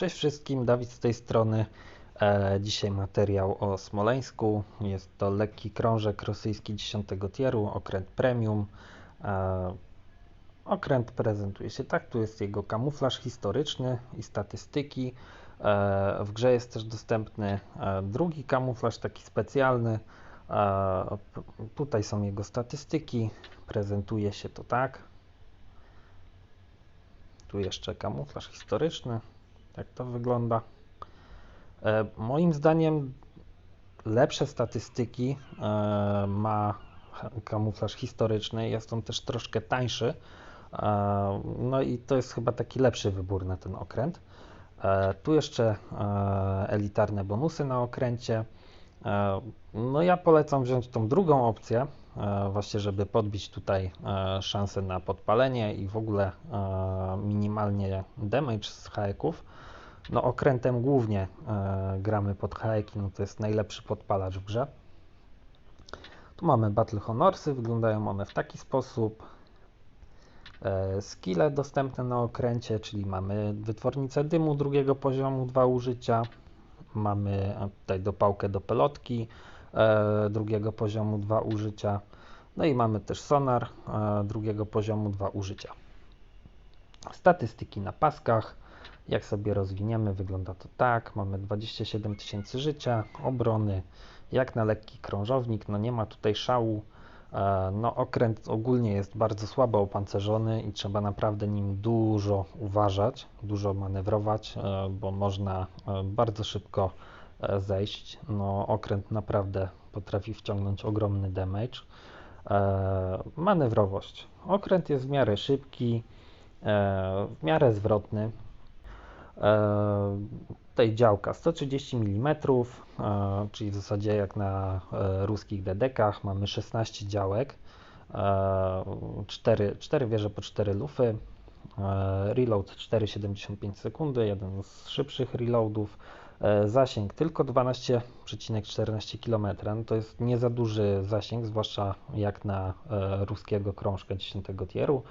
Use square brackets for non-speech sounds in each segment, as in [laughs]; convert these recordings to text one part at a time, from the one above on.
Cześć wszystkim, Dawid z tej strony. E, dzisiaj materiał o Smoleńsku. Jest to lekki krążek rosyjski 10 tieru, okręt premium. E, okręt prezentuje się tak, tu jest jego kamuflaż historyczny i statystyki. E, w grze jest też dostępny drugi kamuflaż, taki specjalny. Tutaj są jego statystyki. Prezentuje się to tak. Tu jeszcze kamuflaż historyczny. Tak to wygląda. E, moim zdaniem lepsze statystyki e, ma kamuflaż historyczny. Jest on też troszkę tańszy. E, no i to jest chyba taki lepszy wybór na ten okręt. Tu jeszcze elitarne bonusy na okręcie. No ja polecam wziąć tą drugą opcję, właśnie żeby podbić tutaj e, szansę na podpalenie i w ogóle e, minimalnie damage z haeków. No okrętem głównie e, gramy pod haeki, no to jest najlepszy podpalacz w grze. Tu mamy Battle Honorsy, wyglądają one w taki sposób. E, skille dostępne na okręcie, czyli mamy wytwornicę dymu drugiego poziomu, dwa użycia. Mamy e, tutaj dopałkę do pelotki e, drugiego poziomu, dwa użycia. No i mamy też sonar e, drugiego poziomu, dwa użycia. Statystyki na paskach. Jak sobie rozwiniemy, wygląda to tak. Mamy 27 tysięcy życia, obrony, jak na lekki krążownik. No nie ma tutaj szału. E, No okręt ogólnie jest bardzo słabo opancerzony i trzeba naprawdę nim dużo uważać, dużo manewrować, e, bo można e, bardzo szybko e, zejść. No okręt naprawdę potrafi wciągnąć ogromny damage. E, Manewrowość. Okręt jest w miarę szybki, e, w miarę zwrotny. E, Tutaj działka 130 mm, e, czyli w zasadzie jak na ruskich dedekach mamy 16 działek, 4, 4 wieże po 4 lufy, reload 4,75 sekundy, jeden z szybszych reloadów, zasięg tylko 12,14 km, no to jest nie za duży zasięg, zwłaszcza jak na e, ruskiego krążka 10 tieru.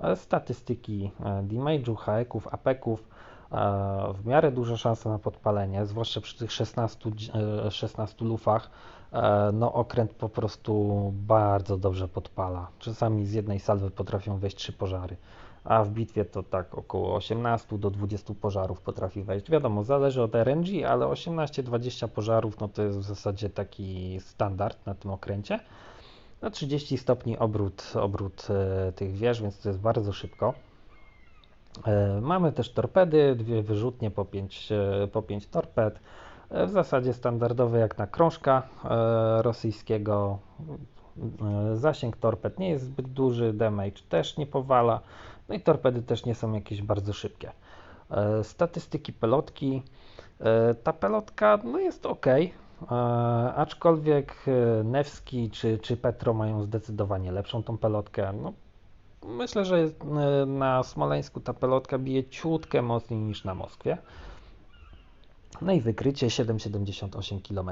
E, Statystyki e, damage'u, haeków, apeków, e, w miarę duża szansa na podpalenie, zwłaszcza przy tych 16, dzi- e, 16 lufach. E, No, okręt po prostu bardzo dobrze podpala. Czasami z jednej salwy potrafią wejść trzy pożary, a w bitwie to tak około 18 do 20 pożarów potrafi wejść. Wiadomo, zależy od RNG, ale 18-20 pożarów no to jest w zasadzie taki standard na tym okręcie. No 30 stopni obrót, obrót e, tych wież, więc to jest bardzo szybko. E, Mamy też torpedy, dwie wyrzutnie po 5, po 5 torped. E, W zasadzie standardowe jak na krążka e, rosyjskiego. E, Zasięg torped nie jest zbyt duży, damage też nie powala. No i torpedy też nie są jakieś bardzo szybkie. Statystyki pelotki. Ta pelotka no jest ok, aczkolwiek Nevski czy, czy Petro mają zdecydowanie lepszą tą pelotkę. No, Myślę, że na Smoleńsku ta pelotka bije ciutkę mocniej niż na Moskwie. No i wykrycie 7,78 km.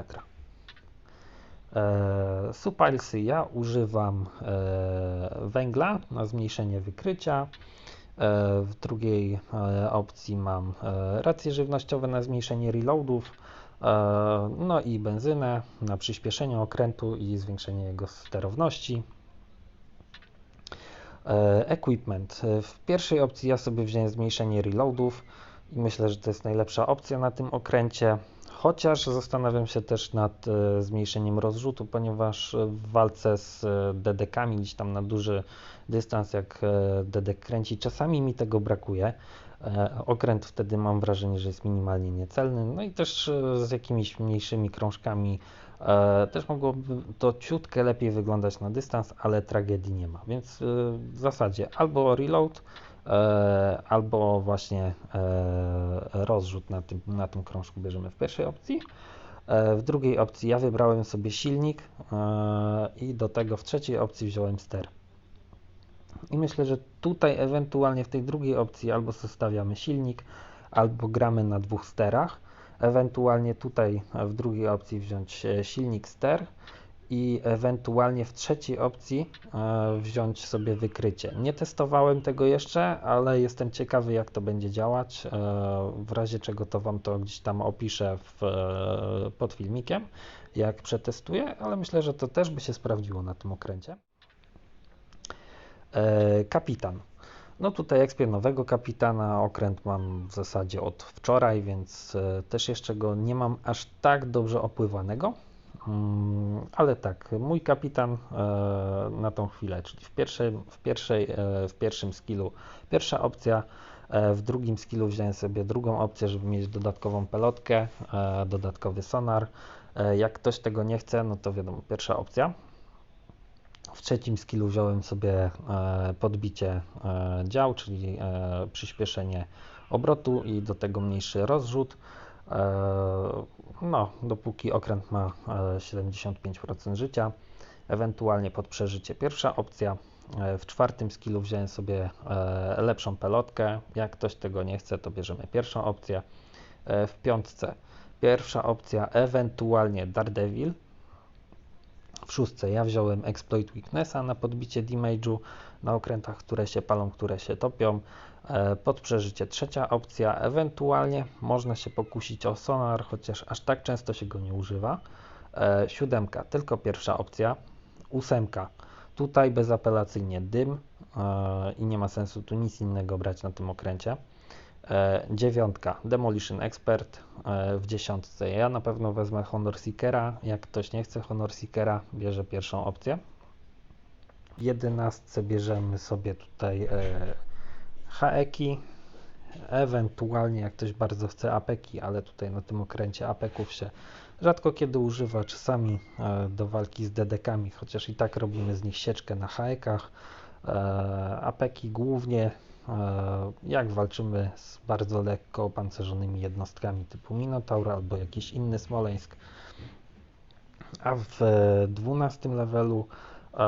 E, Supalsy ja używam e, węgla na zmniejszenie wykrycia. E, w drugiej e, opcji mam e, racje żywnościowe na zmniejszenie reloadów. E, no i benzynę na przyspieszenie okrętu i zwiększenie jego sterowności. Equipment. W pierwszej opcji ja sobie wziąłem zmniejszenie reloadów i myślę, że to jest najlepsza opcja na tym okręcie. Chociaż zastanawiam się też nad e, zmniejszeniem rozrzutu, ponieważ w walce z e, dedekami gdzieś tam na duży dystans, jak e, dedek kręci, czasami mi tego brakuje. Okręt wtedy mam wrażenie, że jest minimalnie niecelny. No i też z jakimiś mniejszymi krążkami Też mogłoby to ciutkę lepiej wyglądać na dystans, ale tragedii nie ma. Więc w zasadzie albo reload, albo właśnie e, rozrzut na tym, na tym krążku bierzemy w pierwszej opcji. E, W drugiej opcji ja wybrałem sobie silnik e, i do tego w trzeciej opcji wziąłem ster. I myślę, że tutaj ewentualnie w tej drugiej opcji albo zostawiamy silnik, albo gramy na dwóch sterach. Ewentualnie tutaj e, w drugiej opcji wziąć e, silnik ster i ewentualnie w trzeciej opcji e, wziąć sobie wykrycie. Nie testowałem tego jeszcze, ale jestem ciekawy jak to będzie działać. E, w razie czego to Wam to gdzieś tam opiszę w, e, pod filmikiem, jak przetestuję, ale myślę, że to też by się sprawdziło na tym okręcie. Kapitan. No tutaj ekspię nowego kapitana, okręt mam w zasadzie od wczoraj, więc też jeszcze go nie mam aż tak dobrze opływanego. Mm, Ale tak, mój kapitan e, na tą chwilę, czyli w, pierwszej, w, pierwszej, e, w pierwszym skillu pierwsza opcja, e, w drugim skillu wziąłem sobie drugą opcję, żeby mieć dodatkową pelotkę, dodatkowy sonar. Jak ktoś tego nie chce, no to wiadomo, pierwsza opcja. W trzecim skillu wziąłem sobie podbicie dział, czyli przyspieszenie obrotu i do tego mniejszy rozrzut. E, No, dopóki okręt ma e, 75% życia, ewentualnie pod przeżycie pierwsza opcja. E, W czwartym skillu wziąłem sobie e, lepszą pelotkę. Jak ktoś tego nie chce, to bierzemy pierwszą opcję. E, W piątce pierwsza opcja, ewentualnie Daredevil. Szóstce ja wziąłem Exploit Weaknessa na podbicie damage'u na okrętach, które się palą, które się topią. E, Pod przeżycie trzecia opcja, ewentualnie można się pokusić o sonar, chociaż aż tak często się go nie używa. E, Siódemka, tylko pierwsza opcja. Ósemka, tutaj bezapelacyjnie dym e, i nie ma sensu tu nic innego brać na tym okręcie. E, Dziewiątka, Demolition Expert. E, W dziesiątce ja na pewno wezmę Honor Seekera. Jak ktoś nie chce Honor Seekera, bierze pierwszą opcję. W jedenastce bierzemy sobie tutaj e, haeki. Ewentualnie jak ktoś bardzo chce apeki, ale tutaj na tym okręcie apeków się rzadko kiedy używa, czasami do walki z dedekami, chociaż i tak robimy z nich sieczkę na haekach. Apeki głównie jak walczymy z bardzo lekko opancerzonymi jednostkami typu Minotaur albo jakiś inny Smoleńsk. A w e, 12 levelu e,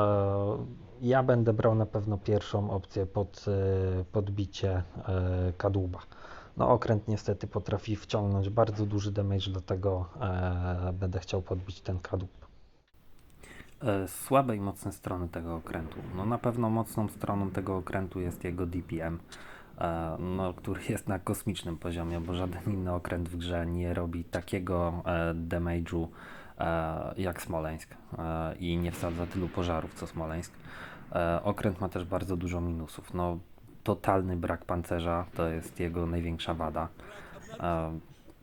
ja będę brał na pewno pierwszą opcję pod e, podbicie e, kadłuba. No okręt niestety potrafi wciągnąć bardzo duży damage, dlatego e, będę chciał podbić ten kadłub. E, Słabe i mocne strony tego okrętu. No na pewno mocną stroną tego okrętu jest jego DPM, e, no, który jest na kosmicznym poziomie, bo żaden inny okręt w grze nie robi takiego e, damage'u jak Smoleńsk i nie wsadza tylu pożarów co Smoleńsk. Okręt ma też bardzo dużo minusów. No, totalny brak pancerza to jest jego największa wada.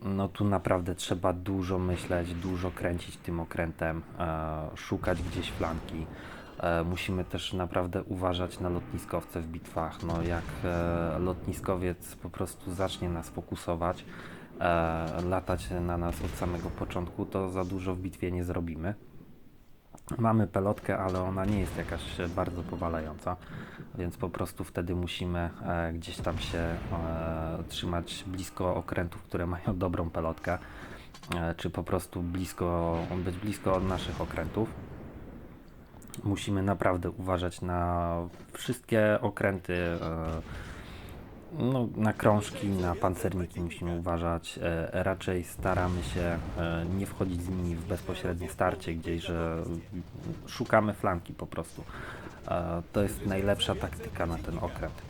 No tu naprawdę trzeba dużo myśleć, dużo kręcić tym okrętem, e, szukać gdzieś flanki. E, musimy też naprawdę uważać na lotniskowce w bitwach. No jak e, lotniskowiec po prostu zacznie nas fokusować, latać na nas od samego początku, to za dużo w bitwie nie zrobimy. Mamy pelotkę, ale ona nie jest jakaś bardzo powalająca, więc po prostu wtedy musimy e, gdzieś tam się e, trzymać blisko okrętów, które mają [laughs] dobrą pelotkę, e, czy po prostu blisko, być blisko od naszych okrętów. Musimy naprawdę uważać na wszystkie okręty, e, no, na krążki, na pancerniki musimy uważać. E, raczej staramy się e, nie wchodzić z nimi w bezpośrednie starcie gdzieś, że szukamy flanki po prostu. E, to jest najlepsza taktyka na ten okręt.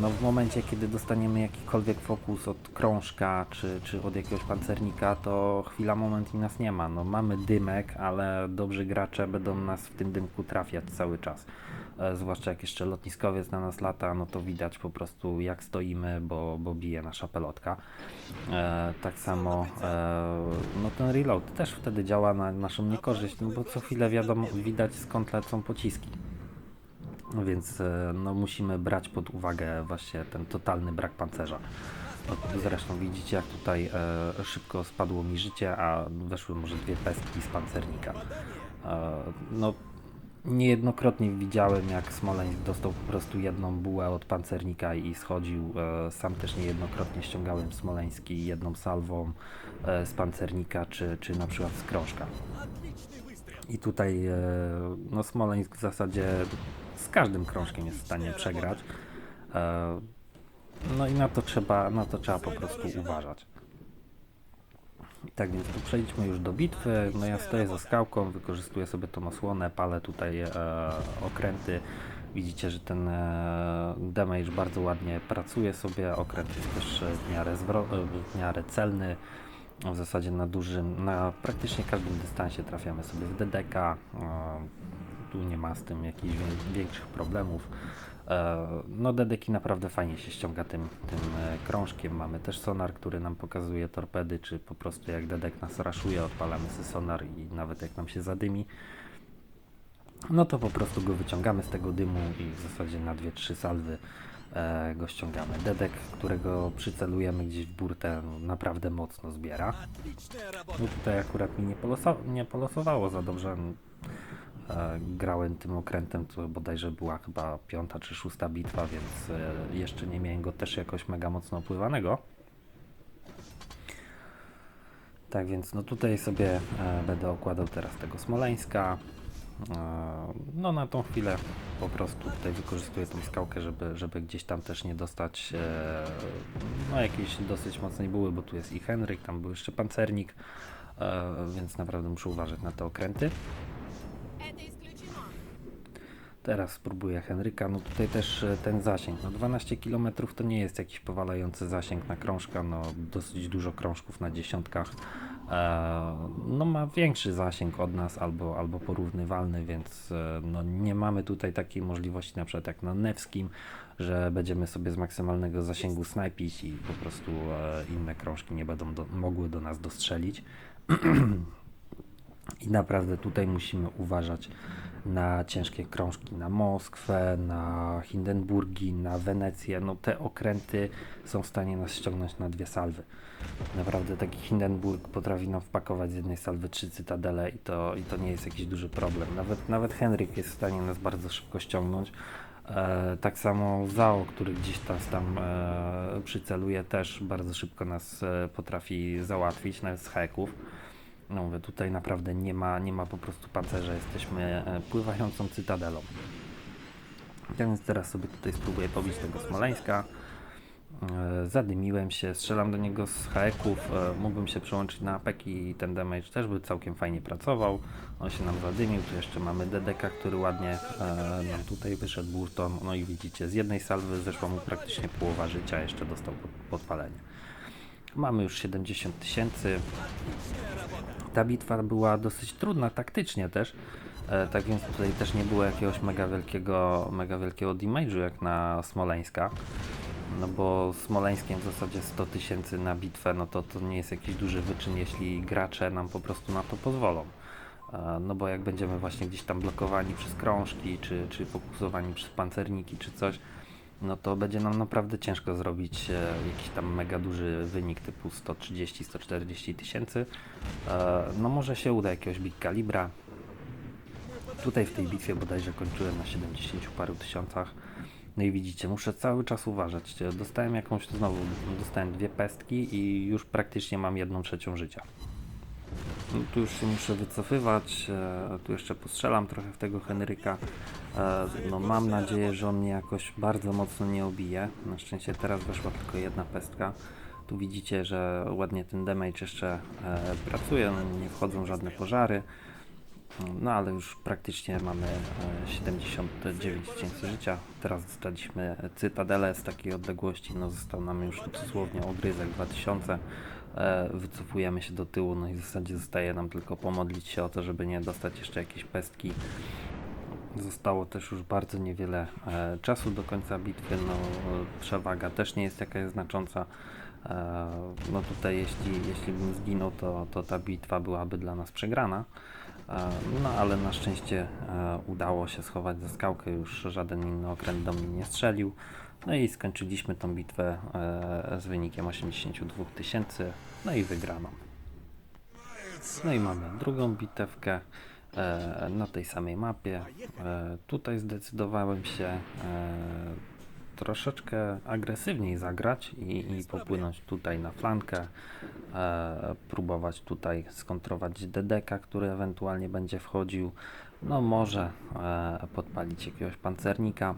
No w momencie, kiedy dostaniemy jakikolwiek fokus od krążka czy, czy od jakiegoś pancernika, to chwila, moment i nas nie ma. No mamy dymek, ale dobrzy gracze będą nas w tym dymku trafiać cały czas. E, zwłaszcza jak jeszcze lotniskowiec na nas lata, no to widać po prostu jak stoimy, bo, bo bije nasza pelotka. E, tak samo e, no ten reload też wtedy działa na naszą niekorzyść, no bo co chwilę wiadomo, widać skąd lecą pociski. No Więc e, no, musimy brać pod uwagę właśnie ten totalny brak pancerza. Zresztą widzicie jak tutaj e, szybko spadło mi życie, a weszły może dwie pestki z pancernika. E, no, niejednokrotnie widziałem jak Smoleńsk dostał po prostu jedną bułę od pancernika i schodził. E, sam też niejednokrotnie ściągałem Smoleński jedną salwą e, z pancernika czy, czy na przykład z krążka. I tutaj e, no Smoleńsk w zasadzie z każdym krążkiem jest w stanie przegrać. No i na to trzeba, na to trzeba po prostu uważać. Tak więc tu przejdźmy już do bitwy. No ja stoję za skałką, wykorzystuję sobie tą osłonę, palę tutaj e, okręty. Widzicie, że ten e, damage bardzo ładnie pracuje sobie. Okręt jest też w miarę, e, w miarę celny. W zasadzie na dużym, na praktycznie każdym dystansie trafiamy sobie w DDK. E, tu nie ma z tym jakichś wię- większych problemów. E, No dedeki naprawdę fajnie się ściąga tym, tym e, krążkiem. Mamy też sonar, który nam pokazuje torpedy, czy po prostu jak dedek nas raszuje, odpalamy sobie sonar i nawet jak nam się zadymi, no to po prostu go wyciągamy z tego dymu i w zasadzie na 2-3 salwy e, go ściągamy. Dedek, którego przycelujemy gdzieś w burtę, naprawdę mocno zbiera. No tutaj akurat mi nie, nie polosowało za dobrze. E, grałem tym okrętem, to bodajże była chyba piąta czy szósta bitwa, więc e, jeszcze nie miałem go też jakoś mega mocno opływanego. Tak więc no tutaj sobie e, będę okładał teraz tego Smoleńska. No na tą chwilę po prostu tutaj wykorzystuję tą skałkę, żeby, żeby gdzieś tam też nie dostać no jakiejś dosyć mocnej buły, bo tu jest i Henryk, tam był jeszcze pancernik, więc naprawdę muszę uważać na te okręty. Teraz spróbuję Henryka, no tutaj też e, ten zasięg, no 12 km to nie jest jakiś powalający zasięg na krążka, no dosyć dużo krążków na dziesiątkach, e, no ma większy zasięg od nas albo, albo porównywalny, więc e, no nie mamy tutaj takiej możliwości na przykład jak na Newskim, że będziemy sobie z maksymalnego zasięgu snajpić i po prostu inne krążki nie będą do, mogły do nas dostrzelić. [clears throat] I naprawdę tutaj musimy uważać na ciężkie krążki, na Moskwę, na Hindenburgi, na Wenecję. No te okręty są w stanie nas ściągnąć na dwie salwy. Naprawdę taki Hindenburg potrafi nam wpakować z jednej salwy trzy cytadele i to, i to nie jest jakiś duży problem. Nawet, nawet Henryk jest w stanie nas bardzo szybko ściągnąć. E, tak samo Zao, który gdzieś tam, tam e, przyceluje, też bardzo szybko nas e, potrafi załatwić, nawet z heków. No mówię, tutaj naprawdę nie ma, nie ma po prostu pancerza, jesteśmy e, pływającą cytadelą. Więc teraz sobie tutaj spróbuję pobić tego Smoleńska. E, Zadymiłem się, strzelam do niego z haeków, e, mógłbym się przełączyć na apek i ten damage też by całkiem fajnie pracował. On się nam zadymił, tu jeszcze mamy DDK, który ładnie nam tutaj wyszedł burtą. No i widzicie, z jednej salwy zeszła mu praktycznie połowa życia, jeszcze dostał pod, podpalenie. Mamy już 70 tysięcy. Ta bitwa była dosyć trudna taktycznie też. E, tak więc tutaj też nie było jakiegoś mega wielkiego, mega wielkiego damage'u jak na Smoleńska. No bo Smoleńskiem w zasadzie 100 tysięcy na bitwę, no to to nie jest jakiś duży wyczyn, jeśli gracze nam po prostu na to pozwolą. E, No bo jak będziemy właśnie gdzieś tam blokowani przez krążki, czy, czy fokusowani przez pancerniki, czy coś, no to będzie nam naprawdę ciężko zrobić e, jakiś tam mega duży wynik typu 130-140 tysięcy. E, no może się uda jakiegoś big kalibra. Tutaj w tej bitwie bodajże kończyłem na 70 paru tysiącach. No i widzicie, muszę cały czas uważać. Dostałem jakąś, znowu dostałem dwie pestki i już praktycznie mam jedną trzecią życia. No, tu już się muszę wycofywać, e, tu jeszcze postrzelam trochę w tego Henryka. E, no, mam nadzieję, że on mnie jakoś bardzo mocno nie obije. Na szczęście teraz weszła tylko jedna pestka. Tu widzicie, że ładnie ten damage jeszcze e, pracuje, no, nie wchodzą żadne pożary. No ale już praktycznie mamy e, 79 tysięcy życia. Teraz dostaliśmy cytadelę z takiej odległości. No został nam już dosłownie ogryzek 2000. E, wycofujemy się do tyłu, no i w zasadzie zostaje nam tylko pomodlić się o to, żeby nie dostać jeszcze jakiejś pestki. Zostało też już bardzo niewiele e, czasu do końca bitwy. No, przewaga też nie jest jakaś znacząca. E, no tutaj jeśli, jeśli bym zginął, to, to ta bitwa byłaby dla nas przegrana. No ale na szczęście udało się schować za skałkę, już żaden inny okręt do mnie nie strzelił. No i skończyliśmy tą bitwę e, z wynikiem 82 tysięcy, no i wygraną. No i mamy drugą bitewkę e, na tej samej mapie. E, tutaj zdecydowałem się troszeczkę agresywniej zagrać i, i popłynąć tutaj na flankę, e, próbować tutaj skontrować DDK, który ewentualnie będzie wchodził. No może e, podpalić jakiegoś pancernika.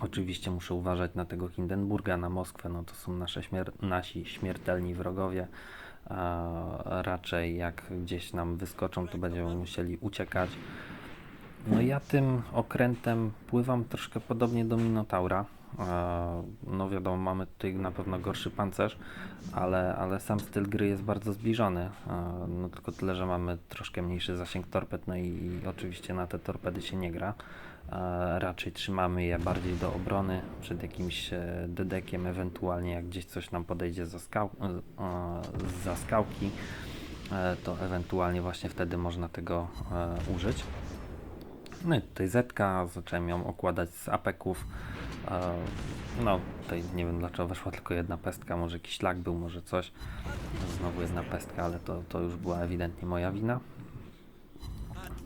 Oczywiście muszę uważać na tego Hindenburga, na Moskwę, no to są nasze śmier- nasi śmiertelni wrogowie. Raczej jak gdzieś nam wyskoczą, to będziemy musieli uciekać. No ja tym okrętem pływam troszkę podobnie do Minotaura. No wiadomo, mamy tutaj na pewno gorszy pancerz, ale, ale sam styl gry jest bardzo zbliżony. No tylko tyle, że mamy troszkę mniejszy zasięg torped, no i, i oczywiście na te torpedy się nie gra. Raczej trzymamy je bardziej do obrony przed jakimś e, dedekiem, ewentualnie jak gdzieś coś nam podejdzie za, skał, e, za skałki, e, to ewentualnie właśnie wtedy można tego użyć. No i tutaj Zetka, zacząłem ją okładać z apeków. No, tutaj nie wiem dlaczego weszła tylko jedna pestka, może jakiś lag był, może coś. Znowu jedna pestka, ale to, to już była ewidentnie moja wina.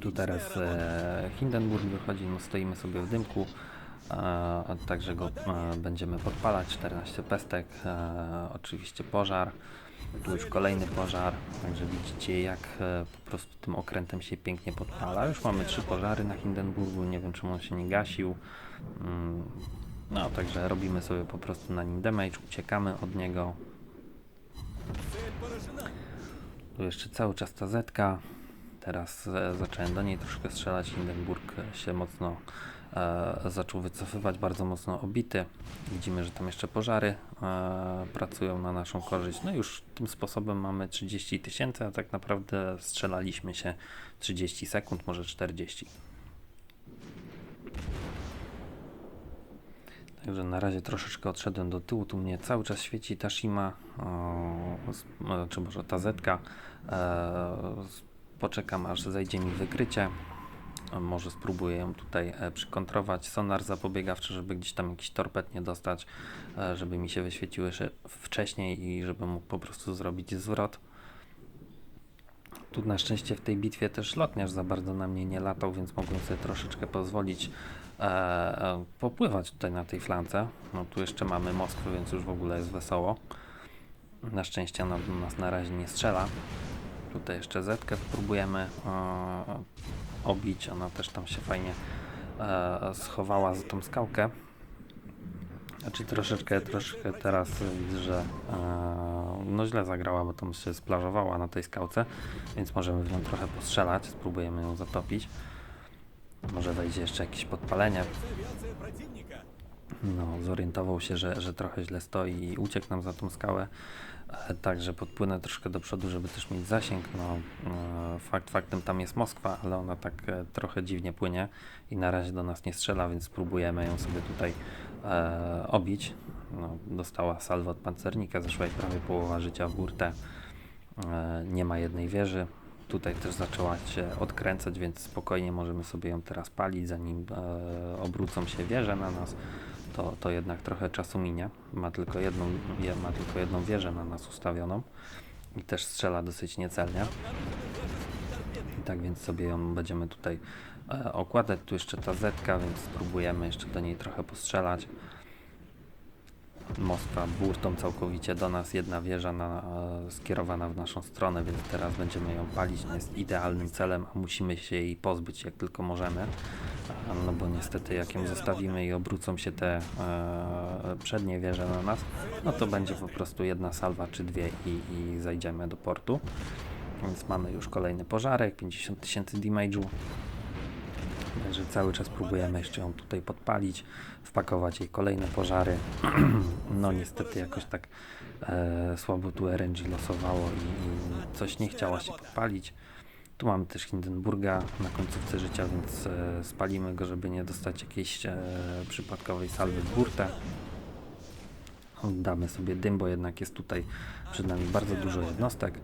Tu teraz e, Hindenburg wychodzi, no stoimy sobie w dymku, e, także go e, będziemy podpalać, 14 pestek, e, oczywiście pożar, tu już kolejny pożar, także widzicie jak e, po prostu tym okrętem się pięknie podpala. Już mamy trzy pożary na Hindenburgu, nie wiem czemu on się nie gasił. Mm, No, także robimy sobie po prostu na nim damage, uciekamy od niego. Tu jeszcze cały czas ta zetka. Teraz e, zacząłem do niej troszkę strzelać. Hindenburg się mocno e, zaczął wycofywać, bardzo mocno obity. Widzimy, że tam jeszcze pożary e, pracują na naszą korzyść. No już tym sposobem mamy 30 tysięcy, a tak naprawdę strzelaliśmy się 30 sekund, może 40. Także na razie troszeczkę odszedłem do tyłu. Tu mnie cały czas świeci ta Shima, o, czy może ta Zetka. E, poczekam aż zejdzie mi wykrycie. Może spróbuję ją tutaj e, przykontrować. Sonar zapobiegawczy, żeby gdzieś tam jakiś torped nie dostać, e, żeby mi się wyświeciły wcześniej i żebym mógł po prostu zrobić zwrot. Tu na szczęście w tej bitwie też lotniarz za bardzo na mnie nie latał, więc mogłem sobie troszeczkę pozwolić e, e, popływać tutaj na tej flance. No tu jeszcze mamy Moskwę, więc już w ogóle jest wesoło. Na szczęście ona do nas na razie nie strzela. Tutaj jeszcze Zetkę spróbujemy e, obić. Ona też tam się fajnie e, schowała za tą skałkę. Znaczy troszeczkę, troszeczkę teraz widzę, że e, no źle zagrała, bo tam się splażowała na tej skałce, więc możemy w nią trochę postrzelać, spróbujemy ją zatopić. Może wejdzie jeszcze jakieś podpalenie. No, zorientował się, że, że trochę źle stoi i uciekł nam za tą skałę. E, Także podpłynę troszkę do przodu, żeby też mieć zasięg. No, e, fakt faktem tam jest Moskwa, ale ona tak e, trochę dziwnie płynie i na razie do nas nie strzela, więc spróbujemy ją sobie tutaj e, obić. No, dostała salwę od pancernika, zeszła jej prawie połowa życia w burtę. E, nie ma jednej wieży. Tutaj też zaczęła się odkręcać, więc spokojnie możemy sobie ją teraz palić, zanim e, obrócą się wieże na nas. To, to jednak trochę czasu minie. Ma tylko, jedną, je, ma tylko jedną wieżę na nas ustawioną i też strzela dosyć niecelnie. I tak więc sobie ją będziemy tutaj e, okładać. Tu jeszcze ta zetka, więc spróbujemy jeszcze do niej trochę postrzelać. Moskwa burtą całkowicie do nas, jedna wieża na, e, skierowana w naszą stronę, więc teraz będziemy ją palić. Nie jest idealnym celem, a musimy się jej pozbyć jak tylko możemy. No bo niestety jak ją zostawimy i obrócą się te e, przednie wieże na nas, no to będzie po prostu jedna salwa czy dwie i, i zajdziemy do portu. Więc mamy już kolejny pożarek, 50 tysięcy damage'u. Także cały czas próbujemy jeszcze ją tutaj podpalić, wpakować jej kolejne pożary. [clears throat] No niestety jakoś tak e, słabo tu RNG losowało i, i coś nie chciało się podpalić. Tu mamy też Hindenburga na końcówce życia, więc e, spalimy go, żeby nie dostać jakiejś e, przypadkowej salwy w burtę. Oddamy sobie dym, bo jednak jest tutaj przed nami bardzo dużo jednostek.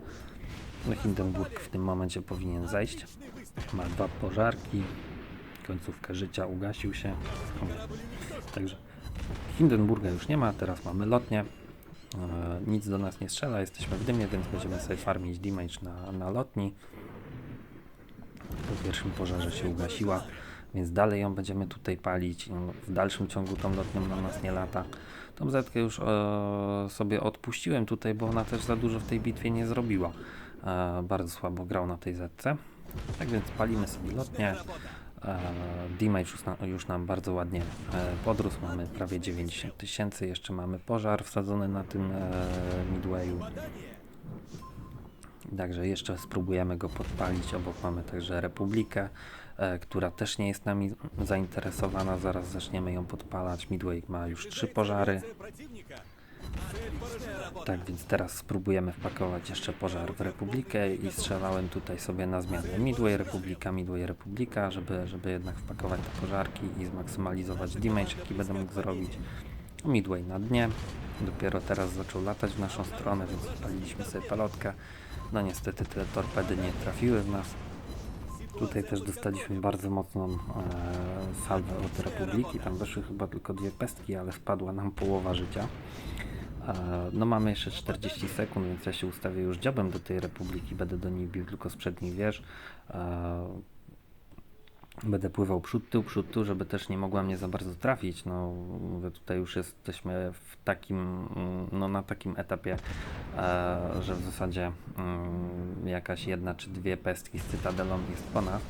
No Hindenburg w tym momencie powinien zejść. Ma dwa pożarki. Końcówkę życia ugasił się. Także Hindenburga już nie ma, teraz mamy lotnię. E, nic do nas nie strzela, jesteśmy w dymie, więc będziemy sobie farmić damage na, na lotni. Po pierwszym pożarze się ugasiła, więc dalej ją będziemy tutaj palić. No, W dalszym ciągu tą lotnią na nas nie lata. Tą zetkę już e, sobie odpuściłem tutaj, bo ona też za dużo w tej bitwie nie zrobiła. E, bardzo słabo grał na tej zetce. Tak więc palimy sobie lotnię. Damage już, już nam bardzo ładnie e, podrósł. Mamy prawie 90 tysięcy. Jeszcze mamy pożar wsadzony na tym e, midwayu. Także jeszcze spróbujemy go podpalić. Obok mamy także Republikę, e, która też nie jest nami zainteresowana. Zaraz zaczniemy ją podpalać. Midway ma już trzy pożary. Tak więc teraz spróbujemy wpakować jeszcze pożar w Republikę i strzelałem tutaj sobie na zmianę Midway Republika, Midway Republika, żeby, żeby jednak wpakować te pożarki i zmaksymalizować damage, jaki będę mógł zrobić. Midway na dnie, dopiero teraz zaczął latać w naszą stronę, więc odpaliliśmy sobie palotkę. No niestety te torpedy nie trafiły w nas. Tutaj też dostaliśmy bardzo mocną e, salwę od Republiki, tam weszły chyba tylko dwie pestki, ale spadła nam połowa życia. E, No mamy jeszcze 40 sekund, więc ja się ustawię już dziobem do tej Republiki, będę do niej bił tylko z przednich wież. E, Będę pływał przód, tył, przód, tył, żeby też nie mogła mnie za bardzo trafić. No, mówię, tutaj już jesteśmy w takim, no, na takim etapie, e, że w zasadzie mm, jakaś jedna czy dwie pestki z Cytadelą jest po nas.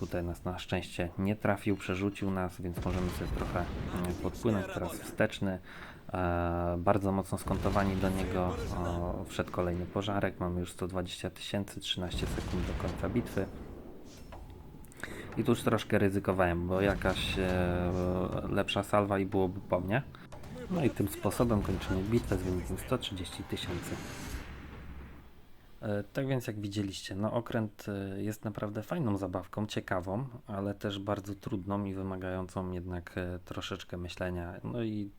Tutaj nas na szczęście nie trafił, przerzucił nas, więc możemy sobie trochę mm, podpłynąć. Teraz wsteczny. E, bardzo mocno skontowani do niego. Wszedł kolejny pożarek. Mamy już 120 tysięcy, 13 sekund do końca bitwy. I tu już troszkę ryzykowałem, bo jakaś e, lepsza salwa i byłoby po mnie. No i tym sposobem kończymy bitwę z wynikiem 130 tysięcy. E, Tak więc jak widzieliście, no okręt e, jest naprawdę fajną zabawką, ciekawą, ale też bardzo trudną i wymagającą jednak troszeczkę myślenia. No i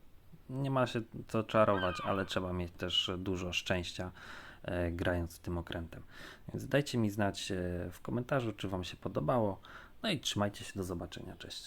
nie ma się co czarować, ale trzeba mieć też dużo szczęścia e, grając tym okrętem. Więc dajcie mi znać e, w komentarzu, czy Wam się podobało. No i trzymajcie się, do zobaczenia, cześć.